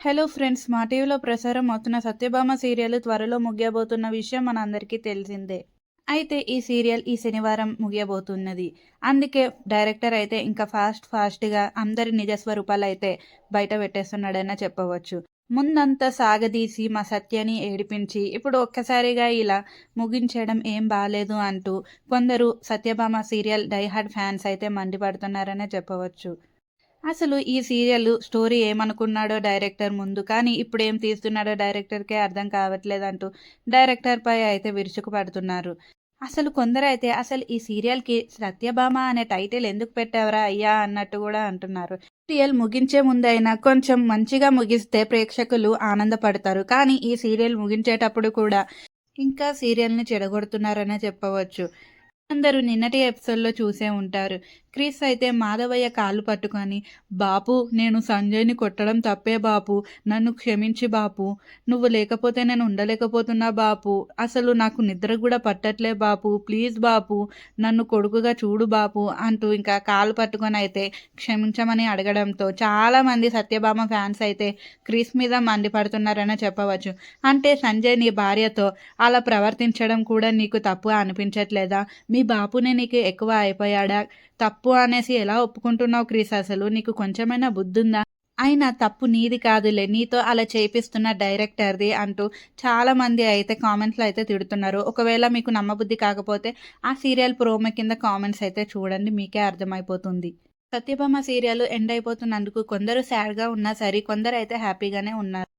Hello friends మా టీవీలో ప్రసారం అవుతున్న సత్యభామ సీరియల్ త్వరలో ముగియబోతున్న విషయం మనందరికీ తెలిసిందే. అయితే ఈ సీరియల్ ఈ శనివారం ముగియబోతున్నది. అందుకే డైరెక్టర్ అయితే ఇంకా ఫాస్ట్ ఫాస్ట్గా అందరి నిజ స్వరూపాలు అయితే బయట పెట్టేస్తున్నాడనే చెప్పవచ్చు. ముందంతా సాగదీసి మా సత్యని ఏడిపించి ఇప్పుడు ఒక్కసారిగా ఇలా ముగించడం ఏం బాగాలేదు అంటూ కొందరు సత్యభామ సీరియల్ డైహార్డ్ ఫ్యాన్స్ అయితే మండిపడుతున్నారనే చెప్పవచ్చు. అసలు ఈ సీరియల్ స్టోరీ ఏమనుకున్నాడో డైరెక్టర్ ముందు. కానీ ఇప్పుడు ఏం తీస్తున్నాడో డైరెక్టర్కే అర్థం కావట్లేదు అంటూ డైరెక్టర్పై అయితే విరుచుకు పడుతున్నారు. అసలు కొందరైతే అసలు ఈ సీరియల్కి సత్యభామ అనే టైటిల్ ఎందుకు పెట్టావరా అయ్యా అన్నట్టు కూడా అంటున్నారు. సీరియల్ ముగించే ముందైనా కొంచెం మంచిగా ముగిస్తే ప్రేక్షకులు ఆనందపడతారు. కానీ ఈ సీరియల్ ముగించేటప్పుడు కూడా ఇంకా సీరియల్ని చెడగొడుతున్నారనే చెప్పవచ్చు. అందరూ నిన్నటి ఎపిసోడ్లో చూసే ఉంటారు. క్రిస్ అయితే మాధవయ్య కాళ్ళు పట్టుకొని బాపు నేను సంజయ్ని కొట్టడం తప్పే బాపు నన్ను క్షమించి బాపు నువ్వు లేకపోతే నేను ఉండలేకపోతున్నా బాపు అసలు నాకు నిద్ర కూడా పట్టట్లే బాపు ప్లీజ్ బాపు నన్ను కొడుకుగా చూడు బాపు అంటూ ఇంకా కాలు పట్టుకొని అయితే క్షమించమని అడగడంతో చాలామంది సత్యభామ ఫ్యాన్స్ అయితే క్రిస్ మీద మండిపడుతున్నారని చెప్పవచ్చు. అంటే సంజయ్ నీ భార్యతో అలా ప్రవర్తించడం కూడా నీకు తప్పు అనిపించట్లేదా? మీ బాపునే నీకు ఎక్కువ అయిపోయాడా? తప్పు తప్పు అనేసి ఎలా ఒప్పుకుంటున్నావు క్రీస్? అసలు నీకు కొంచెమైనా బుద్ధుందా? అయినా తప్పు నీది కాదులే నీతో అలా చేపిస్తున్న డైరెక్టర్ది అంటూ చాలా మంది అయితే కామెంట్స్లో అయితే తిడుతున్నారు. ఒకవేళ మీకు నమ్మబుద్ధి కాకపోతే ఆ సీరియల్ ప్రోమో కింద కామెంట్స్ అయితే చూడండి మీకే అర్థమైపోతుంది. సత్యభామ సీరియల్ ఎండ్ అయిపోతున్నందుకు కొందరు సాడ్గా ఉన్నా సరే కొందరు అయితే హ్యాపీగానే ఉన్నారు.